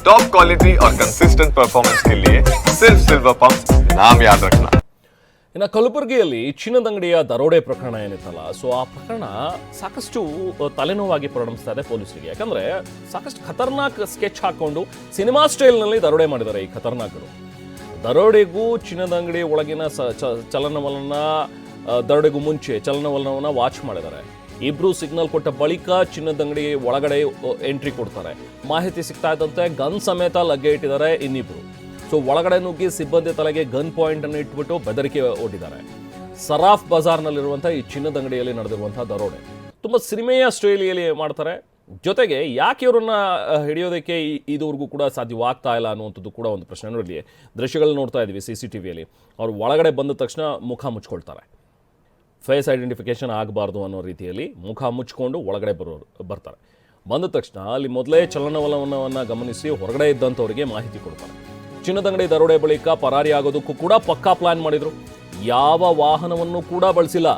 Top quality और consistent performance के लिए सिर्फ सिल्वर पंप नाम याद रखना ಇನ್ನು ಕಲಬುರಗಿಯಲ್ಲಿ ಚಿನ್ನದ ಅಂಗಡಿಯ ದರೋಡೆ ಪ್ರಕರಣ ಏನಿತ್ತಲ್ಲ ಸೊ ಆ ಪ್ರಕರಣ ಸಾಕಷ್ಟು ಅ, ತಲೆನೋವಾಗಿ ಪರಿಣಮಿಸ್ತಾ ಇದೆ ಪೊಲೀಸರಿಗೆ ಯಾಕಂದ್ರೆ ಸಾಕಷ್ಟು ಖತರ್ನಾಕ್ ಸ್ಕೆಚ್ ಹಾಕೊಂಡು ಸಿನಿಮಾ ಸ್ಟೈಲ್ನಲ್ಲಿ ದರೋಡೆ ಮಾಡಿದ್ದಾರೆ ಈ ಖತರ್ನಾಕ್ಗಳು ದರೋಡೆಗೂ ಚಿನ್ನದ ಅಂಗಡಿ ಒಳಗಿನ ಸ ಚ- ಚಲನವಲನ ಆ, ದರೋಡೆಗೂ ಮುಂಚೆ ಚಲನವಲನವನ್ನ ವಾಚ್ ಮಾಡಿದ್ದಾರೆ ಇಬ್ರು ಸಿಗ್ನಲ್ ಕೊಟ್ಟ ಬಳಿಕ ಚಿನ್ನದ ಅಂಗಡಿ ಒಳಗಡೆ ಎಂಟ್ರಿ ಕೊಡ್ತಾರೆ. ಮಾಹಿತಿ ಸಿಗ್ತಾ ಇದ್ದಂತೆ ಗನ್ ಸಮೇತ ಲಗ್ಗೆ ಇಟ್ಟಿದ್ದಾರೆ ಇನ್ನಿಬ್ರು. ಸೊ, ಒಳಗಡೆ ನುಗ್ಗಿ ಸಿಬ್ಬಂದಿ ತಲೆಗೆ ಗನ್ ಪಾಯಿಂಟ್ ಅನ್ನು ಇಟ್ಬಿಟ್ಟು ಬೆದರಿಕೆ ಒಡ್ಡಿದ್ದಾರೆ. ಸರಾಫ್ ಬಜಾರ್ನಲ್ಲಿರುವಂಥ ಈ ಚಿನ್ನದ ಅಂಗಡಿಯಲ್ಲಿ ನಡೆದಿರುವಂತಹ ದರೋಡೆ. ತುಂಬ ಸಿನಿಮೆಯ ಸ್ಟೈಲಿಯಲ್ಲಿ ಮಾಡ್ತಾರೆ. ಜೊತೆಗೆ ಯಾಕೆ ಇವರನ್ನ ಹಿಡಿಯೋದಕ್ಕೆ ಇದುವರೆಗೂ ಕೂಡ ಸಾಧ್ಯವಾಗ್ತಾ ಇಲ್ಲ ಅನ್ನುವಂಥದ್ದು ಕೂಡ ಒಂದು ಪ್ರಶ್ನೆ. ನೋಡಲಿ ದೃಶ್ಯಗಳನ್ನ ನೋಡ್ತಾ ಇದ್ವಿ ಸಿ ಸಿ ಟಿ ವಿಯಲ್ಲಿ. ಅವ್ರು ಒಳಗಡೆ ಬಂದ ತಕ್ಷಣ ಮುಖ ಮುಚ್ಕೊಳ್ತಾರೆ. ಫೇಸ್ ಐಡೆಂಟಿಫಿಕೇಷನ್ ಆಗಬಾರ್ದು ಅನ್ನೋ ರೀತಿಯಲ್ಲಿ ಮುಖ ಮುಚ್ಕೊಂಡು ಒಳಗಡೆ ಬರೋರು, ಬರ್ತಾರೆ. ಬಂದ ತಕ್ಷಣ ಅಲ್ಲಿ ಮೊದಲೇ ಚಲನವಲನವನ್ನು ಗಮನಿಸಿ ಹೊರಗಡೆ ಇದ್ದಂಥವರಿಗೆ ಮಾಹಿತಿ ಕೊಡ್ತಾರೆ. ಚಿನ್ನದಂಗಡಿ ದರೋಡೆ ಬಳಿಕ ಪರಾರಿಯಾಗೋದಕ್ಕೂ ಕೂಡ ಪಕ್ಕಾ ಪ್ಲಾನ್ ಮಾಡಿದರು. ಯಾವ ವಾಹನವನ್ನು ಕೂಡ ಬಳಸಿಲ್ಲ.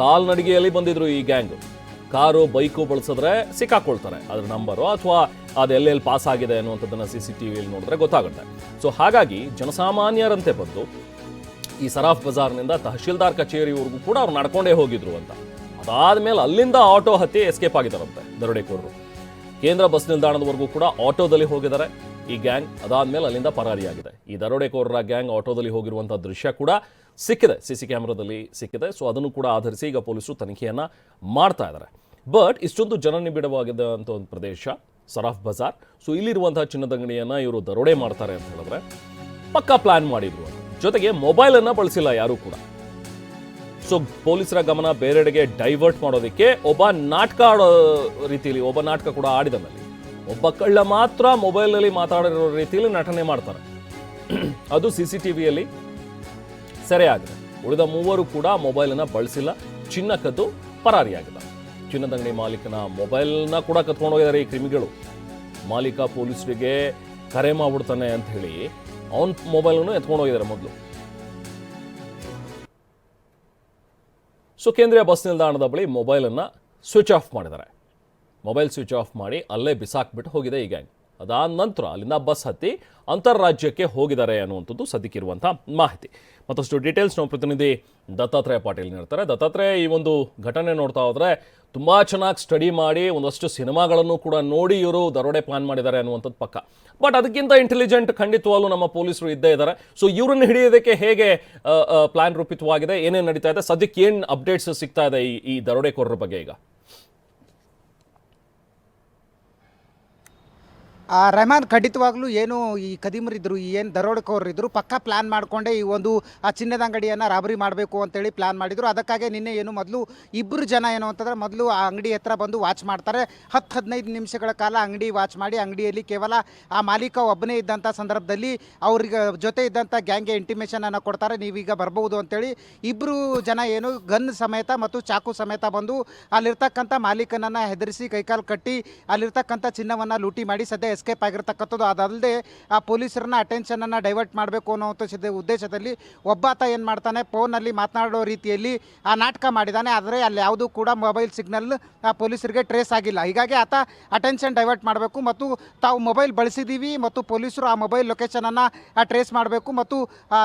ಕಾಲ್ನಡಿಗೆಯಲ್ಲಿ ಬಂದಿದ್ರು ಈ ಗ್ಯಾಂಗ್ ಕಾರು, ಬೈಕು ಬಳಸಿದ್ರೆ ಸಿಕ್ಕಾಕೊಳ್ತಾರೆ. ಅದ್ರ ನಂಬರು ಅಥವಾ ಅದೆಲ್ಲೆಲ್ಲಿ ಪಾಸ್ ಆಗಿದೆ ಅನ್ನುವಂಥದ್ದನ್ನು ಸಿ ಸಿ ಟಿ ವಿಯಲ್ಲಿ ನೋಡಿದ್ರೆ ಗೊತ್ತಾಗುತ್ತೆ. ಸೊ ಹಾಗಾಗಿ ಜನಸಾಮಾನ್ಯರಂತೆ ಬಂದು ಈ ಸರಾಫ್ ಬಜಾರ್ನಿಂದ ತಹಶೀಲ್ದಾರ್ ಕಚೇರಿವರೆಗೂ ಕೂಡ ಅವ್ರು ನಡ್ಕೊಂಡೇ ಹೋಗಿದ್ರು ಅಂತ. ಅದಾದ ಮೇಲೆ ಅಲ್ಲಿಂದ ಆಟೋ ಹತ್ತಿ ಎಸ್ಕೇಪ್ ಆಗಿದ್ದಾರಂತೆ ದರೋಡೆಕೋರರು ಕೇಂದ್ರ ಬಸ್ ನಿಲ್ದಾಣದವರೆಗೂ ಕೂಡ ಆಟೋದಲ್ಲಿ ಹೋಗಿದ್ದಾರೆ. ಈ ಗ್ಯಾಂಗ್ ಅದಾದ್ಮೇಲೆ ಅಲ್ಲಿಂದ ಪರಾರಿಯಾಗಿದೆ. ಈ ದರೋಡೆಕೋರರ ಗ್ಯಾಂಗ್ ಆಟೋದಲ್ಲಿ ಹೋಗಿರುವಂತಹ ದೃಶ್ಯ ಕೂಡ ಸಿಕ್ಕಿದೆ. ಸಿ ಸಿ ಕ್ಯಾಮ್ರಾದಲ್ಲಿ ಸಿಕ್ಕಿದೆ. ಸೊ ಅದನ್ನು ಕೂಡ ಆಧರಿಸಿ ಈಗ ಪೊಲೀಸರು ತನಿಖೆಯನ್ನ ಮಾಡ್ತಾ ಇದ್ದಾರೆ. ಬಟ್ ಇಷ್ಟೊಂದು ಜನನಿಬಿಡವಾಗಿದೆ ಅಂತ ಒಂದು ಪ್ರದೇಶ, ಸರಾಫ್ ಬಜಾರ್. ಸೊ ಇಲ್ಲಿರುವಂತಹ ಚಿನ್ನದ ಅಂಗಡಿಯನ್ನ ಇವರು ದರೋಡೆ ಮಾಡ್ತಾರೆ ಅಂತ ಹೇಳಿದ್ರೆ ಪಕ್ಕಾ ಪ್ಲಾನ್ ಮಾಡಿದ್ರು. ಜೊತೆಗೆ ಮೊಬೈಲ್ ಅನ್ನ ಬಳಸಿಲ್ಲ ಯಾರೂ ಕೂಡ. ಸೊ ಪೊಲೀಸರ ಗಮನ ಬೇರೆಡೆಗೆ ಡೈವರ್ಟ್ ಮಾಡೋದಕ್ಕೆ ಒಬ್ಬ ನಾಟಕ ಆಡೋ ರೀತಿಯಲ್ಲಿ ಒಬ್ಬ ನಾಟಕ ಕೂಡ ಆಡಿದನಲ್ಲಿ. ಒಬ್ಬ ಕಳ್ಳ ಮಾತ್ರ ಮೊಬೈಲ್ನಲ್ಲಿ ಮಾತಾಡಿರೋ ರೀತಿಯಲ್ಲಿ ನಟನೆ ಮಾಡ್ತಾರೆ. ಅದು ಸಿ ಸಿ ಟಿ ವಿಯಲ್ಲಿ ಆಗಿದೆ ಉಳಿದ ಮೂವರು ಕೂಡ ಮೊಬೈಲನ್ನು ಬಳಸಿಲ್ಲ. ಚಿನ್ನ ಕದ್ದು ಪರಾರಿಯಾಗಿದೆ. ಚಿನ್ನದಂಗಡಿ ಮಾಲೀಕನ ಮೊಬೈಲ್ನ ಕೂಡ ಕತ್ಕೊಂಡು ಹೋಗಿದ್ದಾರೆ ಈ ಕ್ರಿಮಿಗಳು. ಮಾಲೀಕ ಪೊಲೀಸರಿಗೆ ಕರೆ ಮಾಡ್ಬಿಡ್ತಾನೆ ಅಂತ ಹೇಳಿ ಅವನ ಮೊಬೈಲನ್ನು ಎತ್ಕೊಂಡು ಹೋಗಿದ್ದಾರೆ ಮೊದಲು. ಸೊ, ಕೇಂದ್ರೀಯ ಬಸ್ ನಿಲ್ದಾಣದ ಬಳಿ ಮೊಬೈಲನ್ನು ಸ್ವಿಚ್ ಆಫ್ ಮಾಡಿದ್ದಾರೆ. ಮೊಬೈಲ್ ಸ್ವಿಚ್ ಆಫ್ ಮಾಡಿ ಅಲ್ಲೇ ಬಿಸಾಕ್ಬಿಟ್ಟು ಹೋಗಿದೆ ಈ ಗ್ಯಾಂಗ್. ಅದಾದ ನಂತರ ಅಲ್ಲಿಂದ ಬಸ್ ಹತ್ತಿ ಅಂತಾರಾಜ್ಯಕ್ಕೆ ಹೋಗಿದ್ದಾರೆ ಅನ್ನುವಂಥದ್ದು ಸದ್ಯಕ್ಕಿರುವಂಥ ಮಾಹಿತಿ. ಮತ್ತಷ್ಟು ಡೀಟೇಲ್ಸ್ ನಮ್ಮ ಪ್ರತಿನಿಧಿ ದತ್ತಾತ್ರೇಯ ಪಾಟೀಲ್ ನೀಡ್ತಾರೆ. ದತ್ತಾತ್ರೇಯ, ಈ ಒಂದು ಘಟನೆ ನೋಡ್ತಾ ಹೋದರೆ ತುಂಬ ಚೆನ್ನಾಗಿ ಸ್ಟಡಿ ಮಾಡಿ, ಒಂದಷ್ಟು ಸಿನಿಮಾಗಳನ್ನು ಕೂಡ ನೋಡಿ ಇವರು ದರೋಡೆ ಪ್ಲಾನ್ ಮಾಡಿದ್ದಾರೆ ಅನ್ನುವಂಥದ್ದು ಪಕ್ಕ. ಬಟ್ ಅದಕ್ಕಿಂತ ಇಂಟೆಲಿಜೆಂಟ್ ಖಂಡಿತವಾಗ್ಲೂ ನಮ್ಮ ಪೊಲೀಸರು ಇದ್ದೇ ಇದ್ದಾರೆ. ಸೊ ಇವರನ್ನು ಹಿಡಿಯೋದಕ್ಕೆ ಹೇಗೆ ಪ್ಲಾನ್ ರೂಪಿತವಾಗಿದೆ, ಏನೇನು ನಡೀತಾ ಇದೆ, ಸದ್ಯಕ್ಕೆ ಏನು ಅಪ್ಡೇಟ್ಸ್ ಸಿಗ್ತಾ ಇದೆ ಈ ಈ ದರೋಡೆಕೋರರ ಬಗ್ಗೆ ಈಗ? ರೆಹಮಾನ್ ಖಂಡಿತವಾಗ್ಲೂ ಏನು ಈ ಕದಿಮರಿದ್ರು ಈ ಏನು ಇದ್ದರು ಪಕ್ಕಾ ಪ್ಲ್ಯಾನ್ ಮಾಡಿಕೊಂಡೆ ಈ ಒಂದು ಆ ಚಿನ್ನದ ಅಂಗಡಿಯನ್ನು ರಾಬರಿ ಮಾಡಬೇಕು ಅಂತೇಳಿ ಪ್ಲ್ಯಾನ್ ಮಾಡಿದರು. ಅದಕ್ಕಾಗಿ ನಿನ್ನೆ ಏನು ಮೊದಲು ಇಬ್ಬರು ಜನ ಏನು ಅಂತಂದರೆ ಮೊದಲು ಆ ಅಂಗಡಿ ಹತ್ರ ಬಂದು ವಾಚ್ ಮಾಡ್ತಾರೆ. ಹತ್ತು ಹದಿನೈದು ನಿಮಿಷಗಳ ಕಾಲ ಅಂಗಡಿ ವಾಚ್ ಮಾಡಿ ಅಂಗಡಿಯಲ್ಲಿ ಕೇವಲ ಆ ಮಾಲೀಕ ಒಬ್ಬನೇ ಇದ್ದಂಥ ಸಂದರ್ಭದಲ್ಲಿ ಅವ್ರಿಗೆ ಜೊತೆ ಇದ್ದಂಥ ಗ್ಯಾಂಗ್ಗೆ ಇಂಟಿಮೇಷನನ್ನು ಕೊಡ್ತಾರೆ. ನೀವೀಗ ಬರ್ಬೋದು ಅಂತೇಳಿ ಇಬ್ಬರು ಜನ ಏನು ಗನ್ ಸಮೇತ ಮತ್ತು ಚಾಕು ಸಮೇತ ಬಂದು ಅಲ್ಲಿರ್ತಕ್ಕಂಥ ಮಾಲೀಕನನ್ನು ಹೆದರಿಸಿ ಕೈಕಾಲು ಕಟ್ಟಿ ಅಲ್ಲಿರ್ತಕ್ಕಂಥ ಚಿನ್ನವನ್ನು ಲೂಟಿ ಮಾಡಿ ಸದ್ಯ ಎಸ್ಕೇಪ್ ಆಗಿರ್ತಕ್ಕಂಥದ್ದು. ಅದಲ್ಲದೆ ಆ ಪೊಲೀಸರನ್ನ ಅಟೆನ್ಷನನ್ನು ಡೈವರ್ಟ್ ಮಾಡಬೇಕು ಅನ್ನೋವಂಥ ಉದ್ದೇಶದಲ್ಲಿ ಒಬ್ಬಾತ ಏನು ಮಾಡ್ತಾನೆ ಫೋನಲ್ಲಿ ಮಾತನಾಡೋ ರೀತಿಯಲ್ಲಿ ಆ ನಾಟಕ ಮಾಡಿದ್ದಾನೆ ಆದರೆ ಅಲ್ಲಿ ಯಾವುದೂ ಕೂಡ ಮೊಬೈಲ್ ಸಿಗ್ನಲ್ ಆ ಪೊಲೀಸರಿಗೆ ಟ್ರೇಸ್ ಆಗಿಲ್ಲ. ಹೀಗಾಗಿ ಆತ ಅಟೆನ್ಷನ್ ಡೈವರ್ಟ್ ಮಾಡಬೇಕು ಮತ್ತು ತಾವು ಮೊಬೈಲ್ ಬಳಸಿದ್ದೀವಿ ಮತ್ತು ಪೊಲೀಸರು ಆ ಮೊಬೈಲ್ ಲೊಕೇಶನನ್ನು ಟ್ರೇಸ್ ಮಾಡಬೇಕು ಮತ್ತು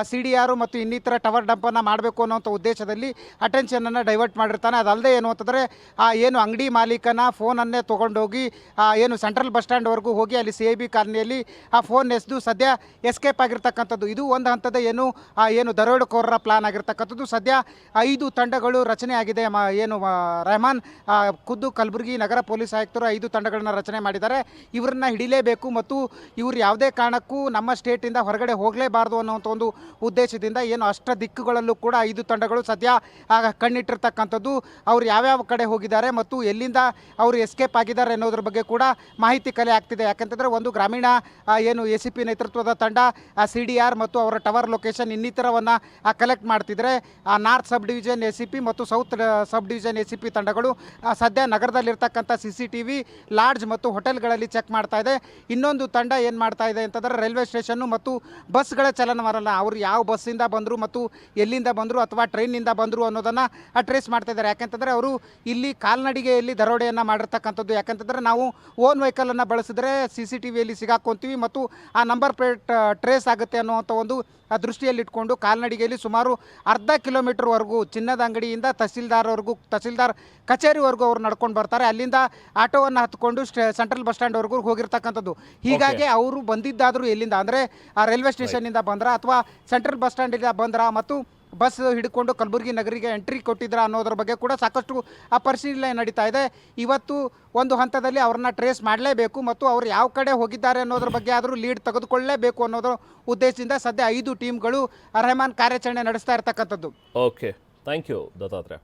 ಸಿ ಡಿ ಆರು ಮತ್ತು ಇನ್ನಿತರ ಟವರ್ ಡಂಪನ್ನು ಮಾಡಬೇಕು ಅನ್ನೋಂಥ ಉದ್ದೇಶದಲ್ಲಿ ಅಟೆನ್ಷನನ್ನು ಡೈವರ್ಟ್ ಮಾಡಿರ್ತಾನೆ. ಅದಲ್ಲದೆ ಏನು ಅಂತಂದರೆ, ಆ ಏನು ಅಂಗಡಿ ಮಾಲೀಕನ ಫೋನನ್ನೇ ತೊಗೊಂಡೋಗಿ ಏನು ಸೆಂಟ್ರಲ್ ಬಸ್ ಸ್ಟ್ಯಾಂಡ್ವರೆಗೂ ಹೋಗಿ ಅಲ್ಲಿ ಸಿ ಐ ಬಿ ಕಾಲನಿಯಲ್ಲಿ ಆ ಫೋನ್ ಎಸೆದು ಸದ್ಯ ಎಸ್ಕೇಪ್ ಆಗಿರ್ತಕ್ಕಂಥದ್ದು. ಇದು ಒಂದು ಹಂತದ ಏನು ಏನು ದರೋಡೆಕೋರರ ಪ್ಲಾನ್ ಆಗಿರ್ತಕ್ಕಂಥದ್ದು. ಸದ್ಯ ಐದು ತಂಡಗಳು ರಚನೆ ಆಗಿದೆ. ಮ, ಏನು ರೆಹಮಾನ್ ಖುದ್ದು ಕಲಬುರಗಿ ನಗರ ಪೊಲೀಸ್ ಆಯುಕ್ತರು ಐದು ತಂಡಗಳನ್ನು ರಚನೆ ಮಾಡಿದ್ದಾರೆ. ಇವರನ್ನ ಹಿಡಿಲೇಬೇಕು ಮತ್ತು ಇವರು ಯಾವುದೇ ಕಾರಣಕ್ಕೂ ನಮ್ಮ ಸ್ಟೇಟಿಂದ ಹೊರಗಡೆ ಹೋಗಲೇಬಾರ್ದು ಅನ್ನೋಂಥ ಒಂದು ಉದ್ದೇಶದಿಂದ ಏನು ಅಷ್ಟ ದಿಕ್ಕುಗಳಲ್ಲೂ ಕೂಡ ಐದು ತಂಡಗಳು ಸದ್ಯ ಕಣ್ಣಿಟ್ಟಿರ್ತಕ್ಕಂಥದ್ದು. ಅವ್ರು ಯಾವ್ಯಾವ ಕಡೆ ಹೋಗಿದ್ದಾರೆ ಮತ್ತು ಎಲ್ಲಿಂದ ಅವರು ಎಸ್ಕೇಪ್ ಆಗಿದ್ದಾರೆ ಅನ್ನೋದ್ರ ಬಗ್ಗೆ ಕೂಡ ಮಾಹಿತಿ ಕಲೆ ಆಗ್ತಿದೆ. ಯಾಕಂತಂದರೆ ಒಂದು ಗ್ರಾಮೀಣ ಏನು ಎ ಸಿ ಪಿ ನೇತೃತ್ವದ ತಂಡ ಸಿ ಡಿ ಆರ್ ಮತ್ತು ಅವರ ಟವರ್ ಲೊಕೇಶನ್ ಇನ್ನಿತರವನ್ನು ಕಲೆಕ್ಟ್ ಮಾಡ್ತಿದ್ರೆ north subdivision A C P ಮತ್ತು south subdivision A C P ತಂಡಗಳು ಸದ್ಯ ನಗರದಲ್ಲಿರ್ತಕ್ಕಂಥ C C T V lodge ಮತ್ತು ಹೋಟೆಲ್ಗಳಲ್ಲಿ ಚೆಕ್ ಮಾಡ್ತಾ ಇದೆ. ಇನ್ನೊಂದು ತಂಡ ಏನು ಮಾಡ್ತಾ ಇದೆ ಅಂತಂದರೆ ರೈಲ್ವೆ ಸ್ಟೇಷನ್ನು ಮತ್ತು ಬಸ್ಗಳ ಚಲನವಲನ. ಅವರು ಯಾವ ಬಸ್ಸಿಂದ ಬಂದರು ಮತ್ತು ಎಲ್ಲಿಂದ ಬಂದರು ಅಥವಾ ಟ್ರೈನಿಂದ ಬಂದರು ಅನ್ನೋದನ್ನು ಟ್ರೇಸ್ ಮಾಡ್ತಾ ಇದ್ದಾರೆ. ಯಾಕೆಂತಂದರೆ ಅವರು ಇಲ್ಲಿ ಕಾಲ್ನಡಿಗೆಯಲ್ಲಿ ದರೋಡೆಯನ್ನು ಮಾಡಿರ್ತಕ್ಕಂಥದ್ದು. ಯಾಕಂತಂದರೆ ನಾವು ಓನ್ ವೆಹಿಕಲನ್ನು ಬಳಸಿದ್ರೆ ಸಿ ಸಿ ಸಿ ಟಿ ವಿಯಲ್ಲಿ ಸಿಗಾಕೊಂತೀವಿ ಮತ್ತು ಆ ನಂಬರ್ ಪ್ಲೇಟ್ ಟ್ರೇಸ್ ಆಗುತ್ತೆ ಅನ್ನುವಂಥ ಒಂದು ದೃಷ್ಟಿಯಲ್ಲಿಟ್ಕೊಂಡು ದೃಷ್ಟಿಯಲ್ಲಿ ಇಟ್ಕೊಂಡು ಕಾಲ್ನಡಿಗೆಯಲ್ಲಿ ಸುಮಾರು ಅರ್ಧ ಕಿಲೋಮೀಟರ್ವರೆಗೂ ಚಿನ್ನದ ಅಂಗಡಿಯಿಂದ ತಹಸೀಲ್ದಾರ್ವರೆಗೂ ತಹಸೀಲ್ದಾರ್ ಕಚೇರಿವರೆಗೂ ಅವರು ನಡ್ಕೊಂಡು ಬರ್ತಾರೆ. ಅಲ್ಲಿಂದ ಆಟೋವನ್ನು ಹತ್ಕೊಂಡು ಸ್ಟೇ ಸೆಂಟ್ರಲ್ ಬಸ್ ಸ್ಟ್ಯಾಂಡ್ವರೆಗೂ ಹೋಗಿರ್ತಕ್ಕಂಥದ್ದು. ಹೀಗಾಗಿ ಅವರು ಬಂದಿದ್ದಾದರೂ ಎಲ್ಲಿಂದ? ಅಂದರೆ ಆ ರೈಲ್ವೆ ಸ್ಟೇಷನ್ನಿಂದ ಬಂದ್ರ ಅಥವಾ ಸೆಂಟ್ರಲ್ ಬಸ್ ಸ್ಟ್ಯಾಂಡಿಂದ ಬಂದ್ರ? ಮತ್ತು ಬಸ್ ಹಿಡ್ಕೊಂಡು ಕಲಬುರಗಿ ನಗರಿಗೆ ಎಂಟ್ರಿ ಕೊಟ್ಟಿದ್ರ ಅನ್ನೋದ್ರ ಬಗ್ಗೆ ಕೂಡ ಸಾಕಷ್ಟು ಆ ಪರಿಶೀಲನೆ ನಡೀತಾ ಇದೆ. ಇವತ್ತು ಒಂದು ಹಂತದಲ್ಲಿ ಅವ್ರನ್ನ ಟ್ರೇಸ್ ಮಾಡಲೇಬೇಕು ಮತ್ತು ಅವ್ರು ಯಾವ ಕಡೆ ಹೋಗಿದ್ದಾರೆ ಅನ್ನೋದ್ರ ಬಗ್ಗೆ ಆದರೂ ಲೀಡ್ ತೆಗೆದುಕೊಳ್ಳಲೇಬೇಕು ಅನ್ನೋದ್ರ ಉದ್ದೇಶದಿಂದ ಸದ್ಯ ಐದು ಟೀಮ್ಗಳು ರೆಹಮಾನ್ ಕಾರ್ಯಾಚರಣೆ ನಡೆಸ್ತಾ ಇರ್ತಕ್ಕಂಥದ್ದು. Okay thank you Dattatreya.